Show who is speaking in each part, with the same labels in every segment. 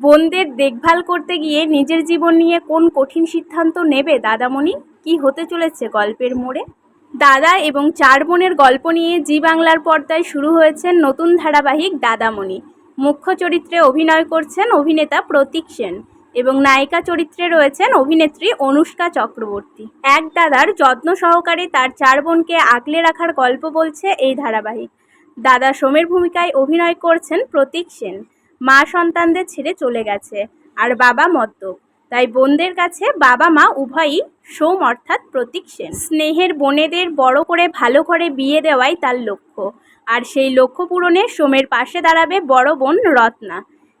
Speaker 1: বোনদের দেখভাল করতে গিয়ে নিজের জীবন নিয়ে কোন কঠিন সিদ্ধান্ত নেবে দাদামণি? কি হতে চলেছে গল্পের মোড়ে? দাদা এবং চার বোনের গল্প নিয়ে জি বাংলার পর্দায় শুরু হয়েছে নতুন ধারাবাহিক দাদামণি। মুখ্য চরিত্রে অভিনয় করছেন অভিনেতা প্রতীক সেন এবং নায়িকা চরিত্রে রয়েছেন অভিনেত্রী অনুষ্কা চক্রবর্তী। এক দাদার যত্ন সহকারে তার চার বোনকে আগলে রাখার গল্প বলছে এই ধারাবাহিক। দাদা সোমের ভূমিকায় অভিনয় করছেন প্রতীক সেন। মা সন্তানদের ছেড়ে চলে গেছে, আর বাবা মদ্যপ। তাই বোনদের কাছে বাবা মা উভয়ই সোম অর্থাৎ প্রতীক সেন। স্নেহের বোনেদের বড় করে ভালো করে বিয়ে দেওয়াই তার লক্ষ্য, আর সেই লক্ষ্য পূরণে সোমের পাশে দাঁড়াবে বড় বোন রত্না।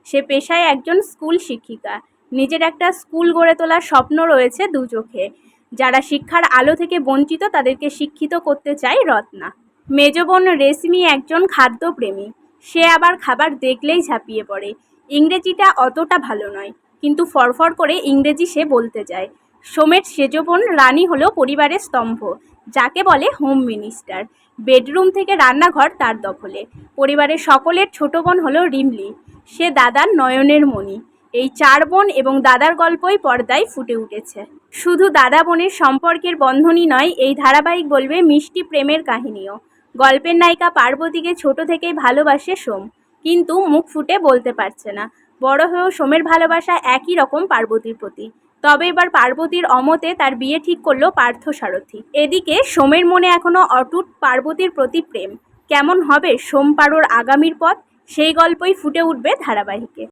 Speaker 1: সে পেশায় একজন স্কুল শিক্ষিকা। নিজের একটা স্কুল গড়ে তোলার স্বপ্ন রয়েছে দু চোখে যারা শিক্ষার আলো থেকে বঞ্চিত তাদেরকে শিক্ষিত করতে চায় রত্না। মেজ বোন রেশমি একজন খাদ্যপ্রেমী। সে আবার খাবার দেখলেই ঝাঁপিয়ে পড়ে। ইংরেজিটা অতটা ভালো নয়, কিন্তু ফরফর করে ইংরেজি সে বলতে যায়। সোমের সেজ বোন রানী হলো পরিবারের স্তম্ভ, যাকে বলে হোম মিনিস্টার। বেডরুম থেকে রান্নাঘর তার দখলে। পরিবারের সকলের ছোট বোন হলো রিমলি। সে দাদার নয়নের মণি। এই চার বোন এবং দাদার গল্পই পর্দায় ফুটে উঠেছে। শুধু দাদা বোনের সম্পর্কের বন্ধনই নয়, এই ধারাবাহিক বলবে মিষ্টি প্রেমের কাহিনীও। গল্পের নায়িকা পার্বতীকে ছোট থেকেই ভালোবাসে সোম। কিন্তু মুখ ফুটে বলতে পারছে না। বড় হয়েও সোমের ভালোবাসা একই রকম পার্বতীর প্রতি। তবে এবার পার্বতীর অমতে তার বিয়ে ঠিক করল পার্থ সারথী। এদিকে সোমের মনে এখনও অটুট পার্বতীর প্রতি প্রেম। কেমন হবে সোম পারোর আগামীর পথ? সেই গল্পই ফুটে উঠবে ধারাবাহিকে।